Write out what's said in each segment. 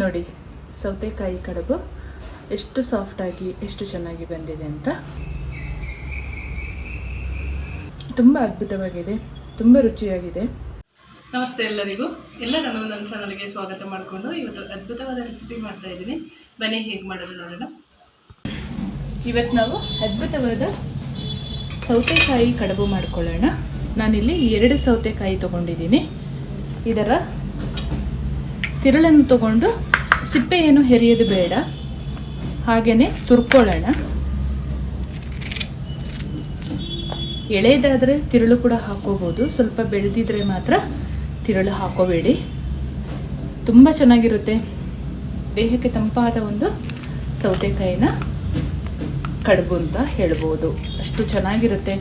ನೋಡಿ ಸೌತೆಕಾಯಿ ಕಡುಬು ಎಷ್ಟು ಸಾಫ್ಟಾಗಿ ಎಷ್ಟು ಚೆನ್ನಾಗಿ ಬಂದಿದೆ ಅಂತ. ತುಂಬ ಅದ್ಭುತವಾಗಿದೆ ತುಂಬ ರುಚಿಯಾಗಿದೆ. ನಮಸ್ತೆ ಎಲ್ಲರಿಗೂ. ಎಲ್ಲರನ್ನು ನನ್ನ ಚಾನಲ್ಗೆ ಸ್ವಾಗತ ಮಾಡಿಕೊಂಡು ಇವತ್ತು ಅದ್ಭುತವಾದ ರೆಸಿಪಿ ಮಾಡ್ತಾ ಇದ್ದೀನಿ. ಬನ್ನಿ ಹೇಗೆ ಮಾಡೋದು ನೋಡೋಣ. ಇವತ್ತು ನಾವು ಅದ್ಭುತವಾದ ಸೌತೆಕಾಯಿ ಕಡುಬು ಮಾಡ್ಕೊಳ್ಳೋಣ. ನಾನಿಲ್ಲಿ ಎರಡು ಸೌತೆಕಾಯಿ ತೊಗೊಂಡಿದ್ದೀನಿ. ಇದರ ತಿರುಳನ್ನು ತಗೊಂಡು ಸಿಪ್ಪೆಯನ್ನು ಹೆರಿಯೋದು ಬೇಡ. ಹಾಗೆಯೇ ತುರ್ಕೊಳ್ಳೋಣ. ಎಳೆಯದಾದರೆ ತಿರುಳು ಕೂಡ ಹಾಕೋಬೋದು. ಸ್ವಲ್ಪ ಬೆಳೆದಿದ್ರೆ ಮಾತ್ರ ತಿರುಳು ಹಾಕೋಬೇಡಿ. ತುಂಬ ಚೆನ್ನಾಗಿರುತ್ತೆ. ದೇಹಕ್ಕೆ ತಂಪಾದ ಒಂದು ಸೌತೆಕಾಯಿನ ಕಡುಬು ಅಂತ ಹೇಳ್ಬೋದು. ಅಷ್ಟು ಚೆನ್ನಾಗಿರುತ್ತೆ.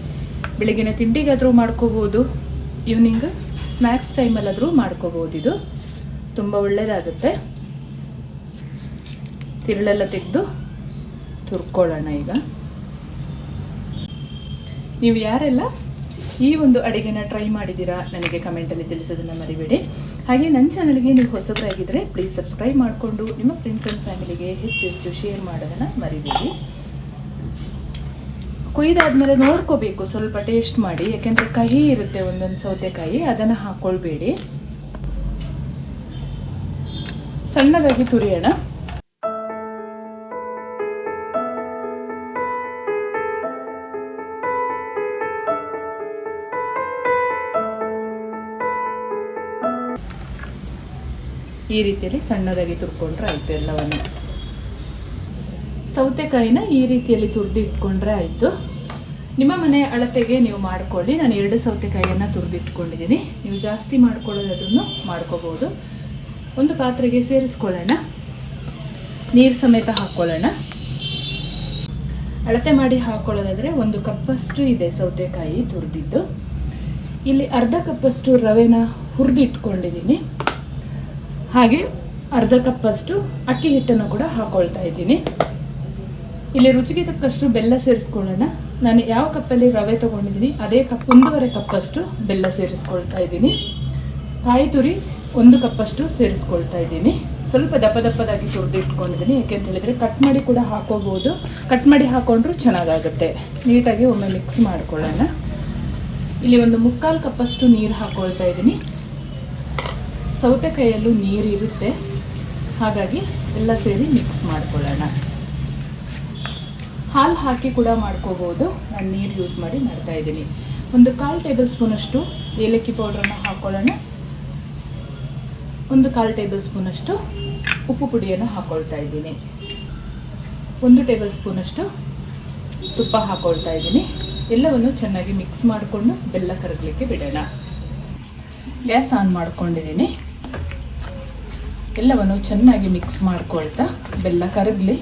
ಬೆಳಗಿನ ತಿಂಡಿಗಾದರೂ ಮಾಡ್ಕೋಬೋದು. ಈವ್ನಿಂಗ್ ಸ್ನ್ಯಾಕ್ಸ್ ಟೈಮಲ್ಲಾದರೂ ಮಾಡ್ಕೋಬೋದು ಇದು. ತುಂಬ ಒಳ್ಳೆಯದಾಗುತ್ತೆ ತಿರುಳೆಲ್ಲ ತೆಗೆದು ತುರ್ಕೊಳ್ಳೋಣ ಈಗ. ನೀವು ಯಾರೆಲ್ಲ ಈ ಒಂದು ಅಡುಗೆನ ಟ್ರೈ ಮಾಡಿದ್ದೀರಾ ನನಗೆ ಕಮೆಂಟಲ್ಲಿ ತಿಳಿಸೋದನ್ನು ಮರಿಬೇಡಿ. ಹಾಗೆ ನನ್ನ ಚಾನಲ್ಗೆ ನೀವು ಹೊಸಬರಾಗಿದ್ದರೆ ಪ್ಲೀಸ್ ಸಬ್ಸ್ಕ್ರೈಬ್ ಮಾಡಿಕೊಂಡು ನಿಮ್ಮ ಫ್ರೆಂಡ್ಸ್ ಆ್ಯಂಡ್ ಫ್ಯಾಮಿಲಿಗೆ ಹೆಚ್ಚು ಹೆಚ್ಚು ಶೇರ್ ಮಾಡೋದನ್ನು ಮರಿಬೇಡಿ. ಕೊಯ್ದಾದ್ಮೇಲೆ ನೋಡ್ಕೋಬೇಕು ಸ್ವಲ್ಪ ಟೇಸ್ಟ್ ಮಾಡಿ, ಯಾಕೆಂದರೆ ಕಹಿ ಇರುತ್ತೆ ಒಂದೊಂದು ಸೌತೆಕಾಯಿ, ಅದನ್ನು ಹಾಕ್ಕೊಳ್ಬೇಡಿ ಸಣ್ಣದಾಗಿ ತುರಿಯೋಣ. ಈ ರೀತಿಯಲ್ಲಿ ಸಣ್ಣದಾಗಿ ತುರ್ಕೊಂಡ್ರೆ ಆಯಿತು ಎಲ್ಲವನ್ನು. ಸೌತೆಕಾಯಿನ ಈ ರೀತಿಯಲ್ಲಿ ತುರಿದು ಇಟ್ಕೊಂಡ್ರೆ ಆಯಿತು. ನಿಮ್ಮ ಮನೆ ಅಳತೆಗೆ ನೀವು ಮಾಡ್ಕೊಳ್ಳಿ. ನಾನು ಎರಡು ಸೌತೆಕಾಯಿಯನ್ನು ತುರಿದಿಟ್ಕೊಂಡಿದ್ದೀನಿ. ನೀವು ಜಾಸ್ತಿ ಮಾಡ್ಕೊಳ್ಳೋದನ್ನು ಮಾಡ್ಕೋಬೋದು. ಒಂದು ಪಾತ್ರೆಗೆ ಸೇರಿಸ್ಕೊಳ್ಳೋಣ. ನೀರು ಸಮೇತ ಹಾಕ್ಕೊಳ್ಳೋಣ ಅಳತೆ ಮಾಡಿ ಹಾಕ್ಕೊಳ್ಳೋದಾದರೆ ಒಂದು ಕಪ್ಪಷ್ಟು ಇದೆ ಸೌತೆಕಾಯಿ ತುರಿದಿದ್ದು. ಇಲ್ಲಿ ಅರ್ಧ ಕಪ್ಪಷ್ಟು ರವೆನ ಹುರಿದಿಟ್ಕೊಂಡಿದ್ದೀನಿ. ಹಾಗೆ ಅರ್ಧ ಕಪ್ಪಷ್ಟು ಅಕ್ಕಿ ಹಿಟ್ಟನ್ನು ಕೂಡ ಹಾಕ್ಕೊಳ್ತಾ ಇದ್ದೀನಿ. ಇಲ್ಲಿ ರುಚಿಗೆ ತಕ್ಕಷ್ಟು ಬೆಲ್ಲ ಸೇರಿಸ್ಕೊಳ್ಳೋಣ. ನಾನು ಯಾವ ಕಪ್ಪಲ್ಲಿ ರವೆ ತೊಗೊಂಡಿದ್ದೀನಿ, ಅದೇ ಕಪ್ ಒಂದೂವರೆ ಕಪ್ಪಷ್ಟು ಬೆಲ್ಲ ಸೇರಿಸ್ಕೊಳ್ತಾ ಇದ್ದೀನಿ. ಕಾಯಿ ತುರಿ ಒಂದು ಕಪ್ಪಷ್ಟು ಸೇರಿಸ್ಕೊಳ್ತಾ ಇದ್ದೀನಿ. ಸ್ವಲ್ಪ ದಪ್ಪ ದಪ್ಪದಾಗಿ ತುರಿದು ಇಟ್ಕೊಂಡಿದ್ದೀನಿ. ಯಾಕೆಂತ ಹೇಳಿದರೆ ಕಟ್ ಮಾಡಿ ಕೂಡ ಹಾಕೋಬೋದು. ಕಟ್ ಮಾಡಿ ಹಾಕೊಂಡ್ರೂ ಚೆನ್ನಾಗಾಗುತ್ತೆ. ನೀಟಾಗಿ ಒಮ್ಮೆ ಮಿಕ್ಸ್ ಮಾಡ್ಕೊಳ್ಳೋಣ. ಇಲ್ಲಿ ಒಂದು ಮುಕ್ಕಾಲು ಕಪ್ಪಷ್ಟು ನೀರು ಹಾಕೊಳ್ತಾ ಇದ್ದೀನಿ. ಸೌತೆಕಾಯಲ್ಲೂ ನೀರು ಇರುತ್ತೆ. ಹಾಗಾಗಿ ಎಲ್ಲ ಸೇರಿ ಮಿಕ್ಸ್ ಮಾಡ್ಕೊಳ್ಳೋಣ. ಹಾಲು ಹಾಕಿ ಕೂಡ ಮಾಡ್ಕೋಬೋದು. ನಾನು ನೀರು ಯೂಸ್ ಮಾಡಿ ಮಾಡ್ತಾ ಇದ್ದೀನಿ. ಒಂದು ಕಾಲು ಟೇಬಲ್ ಸ್ಪೂನಷ್ಟು ಏಲಕ್ಕಿ ಪೌಡ್ರನ್ನು ಹಾಕ್ಕೊಳ್ಳೋಣ ಒಂದು ಕಾಲು ಟೇಬಲ್ ಸ್ಪೂನಷ್ಟು ಉಪ್ಪು ಪುಡಿಯನ್ನು ಹಾಕ್ಕೊಳ್ತಾ ಇದ್ದೀನಿ. ಒಂದು ಟೇಬಲ್ ಸ್ಪೂನಷ್ಟು ತುಪ್ಪ ಹಾಕ್ಕೊಳ್ತಾ ಇದ್ದೀನಿ. ಎಲ್ಲವನ್ನು ಚೆನ್ನಾಗಿ ಮಿಕ್ಸ್ ಮಾಡಿಕೊಂಡು ಬೆಲ್ಲ ಕರಗಲಿಕ್ಕೆ ಬಿಡೋಣ. ಗ್ಯಾಸ್ ಆನ್ ಮಾಡ್ಕೊಂಡಿದ್ದೀನಿ. ಎಲ್ಲವನ್ನು ಚೆನ್ನಾಗಿ ಮಿಕ್ಸ್ ಮಾಡ್ಕೊಳ್ತಾ ಬೆಲ್ಲ ಕರಗಲಿ.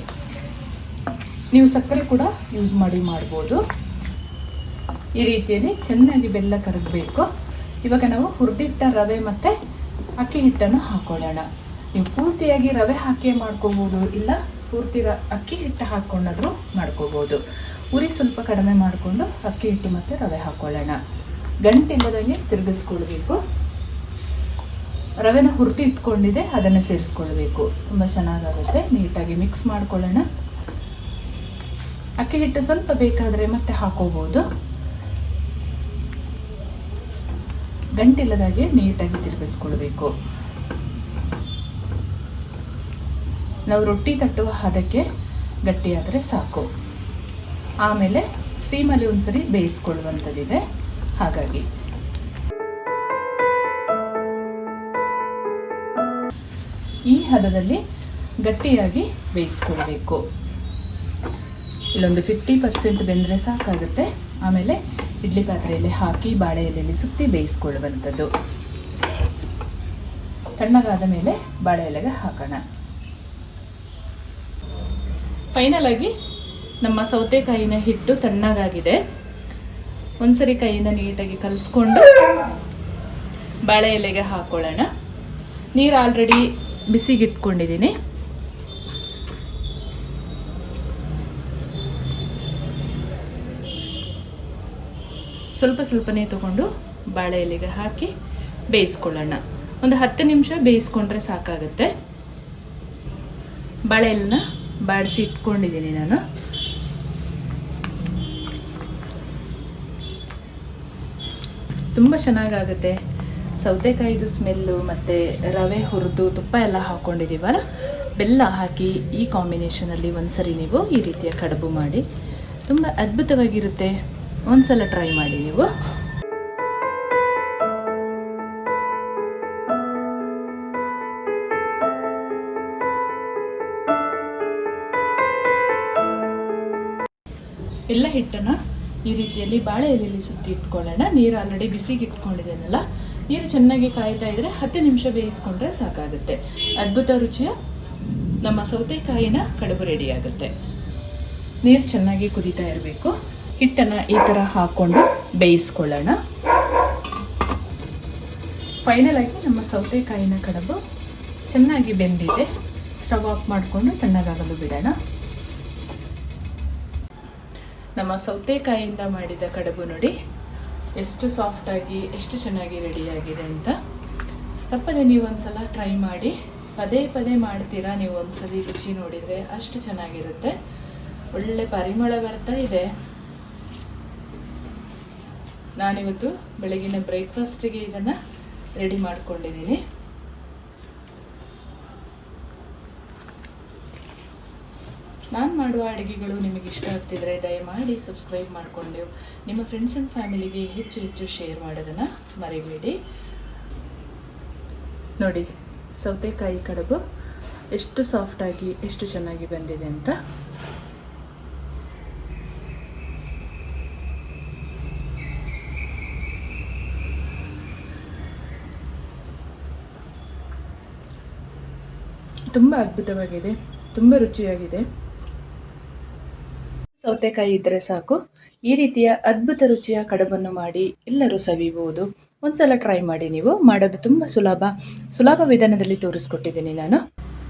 ನೀವು ಸಕ್ಕರೆ ಕೂಡ ಯೂಸ್ ಮಾಡಿ ಮಾಡ್ಬೋದು. ಈ ರೀತಿಯಲ್ಲಿ ಚೆನ್ನಾಗಿ ಬೆಲ್ಲ ಕರಗಬೇಕು. ಇವಾಗ ನಾವು ಹುರಿದಿಟ್ಟ ರವೆ ಮತ್ತು ಅಕ್ಕಿ ಹಿಟ್ಟನ್ನು ಹಾಕೊಳ್ಳೋಣ. ನೀವು ಪೂರ್ತಿಯಾಗಿ ರವೆ ಹಾಕಿ ಮಾಡ್ಕೋಬೋದು, ಇಲ್ಲ ಪೂರ್ತಿ ರ, ಅಕ್ಕಿ ಹಿಟ್ಟು ಹಾಕ್ಕೊಂಡಾದರೂ ಮಾಡ್ಕೋಬೋದು. ಉರಿ ಸ್ವಲ್ಪ ಕಡಿಮೆ ಮಾಡಿಕೊಂಡು ಅಕ್ಕಿ ಹಿಟ್ಟು ಮತ್ತು ರವೆ ಹಾಕ್ಕೊಳ್ಳೋಣ ಗಂಟಿಲ್ಲದಂಗೆ ತಿರುಗಿಸ್ಕೊಳ್ಬೇಕು. ರವೆನ ಹುರಿದು ಇಟ್ಕೊಂಡಿದೆ, ಅದನ್ನು ಸೇರಿಸ್ಕೊಳ್ಬೇಕು. ತುಂಬ ಚೆನ್ನಾಗಾಗುತ್ತೆ, ನೀಟಾಗಿ ಮಿಕ್ಸ್ ಮಾಡ್ಕೊಳ್ಳೋಣ. ಅಕ್ಕಿ ಹಿಟ್ಟು ಸ್ವಲ್ಪ ಬೇಕಾದರೆ ಮತ್ತೆ ಹಾಕೋಬೋದು. ಗಂಟಿಲ್ಲದಾಗೆ ನೀಟಾಗಿ ತಿರುಗಿಸ್ಕೊಳ್ಬೇಕು. ನಾವು ರೊಟ್ಟಿ ತಟ್ಟುವ ಹದಕ್ಕೆ ಗಟ್ಟಿಯಾದರೆ ಸಾಕು. ಆಮೇಲೆ ಸ್ಟೀಮಲ್ಲಿ ಒಂದ್ಸರಿ ಬೇಯಿಸ್ಕೊಳ್ಳುವಂಥದ್ದಿದೆ. ಹಾಗಾಗಿ. ಈ ಹದದಲ್ಲಿ ಗಟ್ಟಿಯಾಗಿ ಬೇಯಿಸ್ಕೊಳ್ಬೇಕು. ಇಲ್ಲೊಂದು ಫಿಫ್ಟಿ ಪರ್ಸೆಂಟ್ ಬೆಂದರೆ ಸಾಕಾಗುತ್ತೆ. ಆಮೇಲೆ ಇಡ್ಲಿ ಪಾತ್ರೆಯಲ್ಲಿ ಹಾಕಿ ಬಾಳೆ ಎಲೆಯಲ್ಲಿ ಸುತ್ತಿ ಬೇಯಿಸ್ಕೊಳ್ಳುವಂಥದ್ದು. ತಣ್ಣಗಾದ ಮೇಲೆ ಬಾಳೆ ಎಲೆಗೆ ಹಾಕೋಣ. ಫೈನಲ್ ಆಗಿ ನಮ್ಮ ಸೌತೆಕಾಯಿನ ಹಿಟ್ಟು ತಣ್ಣಗಾಗಿದೆ. ಒಂದ್ಸರಿ ಕೈಯಿಂದ ನೀಟಾಗಿ ಕಲಿಸ್ಕೊಂಡು ಬಾಳೆ ಎಲೆಗೆ ಹಾಕೊಳ್ಳೋಣ. ನೀರು ಆಲ್ರೆಡಿ ಬಿಸಿಗಿಟ್ಕೊಂಡಿದ್ದೀನಿ. ಸ್ವಲ್ಪ ಸ್ವಲ್ಪನೇ ತಗೊಂಡು ಬಾಳೆ ಎಲೆಗೆ ಹಾಕಿ ಬೇಯಿಸ್ಕೊಳ್ಳೋಣ. ಒಂದು ಹತ್ತು ನಿಮಿಷ ಬೇಯಿಸ್ಕೊಂಡ್ರೆ ಸಾಕಾಗುತ್ತೆ. ಬಾಳೆ ಎಲೆನ ಬಾಡಿಸಿ ಇಟ್ಕೊಂಡಿದ್ದೀನಿ ನಾನು. ತುಂಬ ಚೆನ್ನಾಗಾಗುತ್ತೆ. ಸೌತೆಕಾಯಿದು ಸ್ಮೆಲ್ಲು ಮತ್ತು ರವೆ ಹುರಿದು ತುಪ್ಪ ಎಲ್ಲ ಹಾಕ್ಕೊಂಡಿದ್ದೀವಲ್ಲ ಬೆಲ್ಲ ಹಾಕಿ ಈ ಕಾಂಬಿನೇಷನಲ್ಲಿ ಒಂದು ಸರಿ ನೀವು ಈ ರೀತಿಯ ಕಡುಬು ಮಾಡಿ. ತುಂಬ ಅದ್ಭುತವಾಗಿರುತ್ತೆ. ಒಂದ್ಸಲ ಟ್ರೈ ಮಾಡಿ ನೀವು. ಎಲ್ಲ ಹಿಟ್ಟನ್ನು ಈ ರೀತಿಯಲ್ಲಿ ಬಾಳೆ ಎಲೆಯಲ್ಲಿ ಸುತ್ತಿ ಇಟ್ಕೊಳ್ಳೋಣ. ನೀರು ಆಲ್ರೆಡಿ ಬಿಸಿಗೆ ಇಟ್ಕೊಂಡಿದ್ದೇನಲ್ಲ, ನೀರು ಚೆನ್ನಾಗಿ ಕಾಯ್ತಾ ಇದ್ರೆ ಹತ್ತು ನಿಮಿಷ ಬೇಯಿಸ್ಕೊಂಡ್ರೆ ಸಾಕಾಗುತ್ತೆ. ಅದ್ಭುತ ರುಚಿಯ ನಮ್ಮ ಸೌತೆಕಾಯಿನ ಕಡುಬು ರೆಡಿಯಾಗುತ್ತೆ ನೀರು ಚೆನ್ನಾಗಿ ಕುದೀತಾ ಇರಬೇಕು. ಹಿಟ್ಟನ್ನು ಈ ಥರ ಹಾಕ್ಕೊಂಡು ಬೇಯಿಸ್ಕೊಳ್ಳೋಣ. ಫೈನಲ್ ಆಗಿ ನಮ್ಮ ಸೌತೆಕಾಯಿನ ಕಡಬು ಚೆನ್ನಾಗಿ ಬೆಂದಿದೆ. ಸ್ಟವ್ ಆಫ್ ಮಾಡಿಕೊಂಡು ತಣ್ಣಗಾಗಲು ಬಿಡೋಣ. ನಮ್ಮ ಸೌತೆಕಾಯಿಯಿಂದ ಮಾಡಿದ ಕಡಬು ನೋಡಿ, ಎಷ್ಟು ಸಾಫ್ಟಾಗಿ ಎಷ್ಟು ಚೆನ್ನಾಗಿ ರೆಡಿಯಾಗಿದೆ ಅಂತ. ತಪ್ಪದೆ ನೀವು ಒಂದ್ಸಲ ಟ್ರೈ ಮಾಡಿ, ಪದೇ ಪದೇ ಮಾಡ್ತೀರಾ ನೀವು ಒಂದ್ಸಲಿ ರುಚಿ ನೋಡಿದರೆ ಅಷ್ಟು ಚೆನ್ನಾಗಿರುತ್ತೆ. ಒಳ್ಳೆ ಪರಿಮಳ ಬರ್ತಾ ಇದೆ. ನಾನಿವತ್ತು ಬೆಳಗಿನ ಬ್ರೇಕ್ಫಾಸ್ಟಿಗೆ ಇದನ್ನು ರೆಡಿ ಮಾಡ್ಕೊಂಡಿದ್ದೀನಿ. ನಾನು ಮಾಡುವ ಅಡುಗೆಗಳು ನಿಮಗೆ ಇಷ್ಟ ಆಗ್ತಿದ್ರೆ ದಯಮಾಡಿ ಸಬ್ಸ್ಕ್ರೈಬ್ ಮಾಡಿಕೊಂಡು ನಿಮ್ಮ ಫ್ರೆಂಡ್ಸ್ ಆ್ಯಂಡ್ ಫ್ಯಾಮಿಲಿಗೆ ಹೆಚ್ಚು ಹೆಚ್ಚು ಶೇರ್ ಮಾಡೋದನ್ನು ಮರಿಬೇಡಿ. ನೋಡಿ, ಸೌತೆಕಾಯಿ ಕಡುಬು ಎಷ್ಟು ಸಾಫ್ಟಾಗಿ ಎಷ್ಟು ಚೆನ್ನಾಗಿ ಬಂದಿದೆ ಅಂತ. ತುಂಬ ಅದ್ಭುತವಾಗಿದೆ, ತುಂಬ ರುಚಿಯಾಗಿದೆ. ಸೌತೆಕಾಯಿ ಇದ್ದರೆ ಸಾಕು. ಈ ರೀತಿಯ ಅದ್ಭುತ ರುಚಿಯ ಕಡುಬನ್ನು ಮಾಡಿ ಎಲ್ಲರೂ ಸವಿಬಹುದು ಒಂದ್ಸಲ ಟ್ರೈ ಮಾಡಿ ನೀವು. ಮಾಡೋದು ತುಂಬ ಸುಲಭ. ಸುಲಭ ವಿಧಾನದಲ್ಲಿ ತೋರಿಸ್ಕೊಟ್ಟಿದ್ದೀನಿ ನಾನು.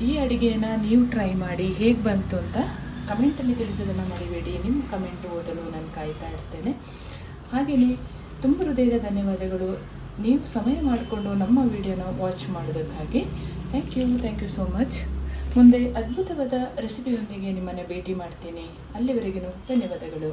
ಈ ಅಡುಗೆಯನ್ನು ನೀವು ಟ್ರೈ ಮಾಡಿ ಹೇಗೆ ಬಂತು ಅಂತ ಕಮೆಂಟಲ್ಲಿ ತಿಳಿಸೋದನ್ನು ಮರಿಬೇಡಿ. ನಿಮ್ಮ ಕಮೆಂಟ್ ಓದಲು ನಾನು ಕಾಯ್ತಾ ಇರ್ತೇನೆ. ಹಾಗೆಯೇ ತುಂಬ ಹೃದಯದ ಧನ್ಯವಾದಗಳು. ನೀವು ಸಮಯ ಮಾಡಿಕೊಂಡು ನಮ್ಮ ವಿಡಿಯೋನ watch ಮಾಡೋದಕ್ಕಾಗಿ. Thank you thank you so much ಮುಂದೆ ಅದ್ಭುತವಾದ ರೆಸಿಪಿಯೊಂದಿಗೆ ನಿಮ್ಮನ್ನು ಭೇಟಿ ಮಾಡ್ತೀನಿ. ಅಲ್ಲಿವರೆಗೂ ಧನ್ಯವಾದಗಳು.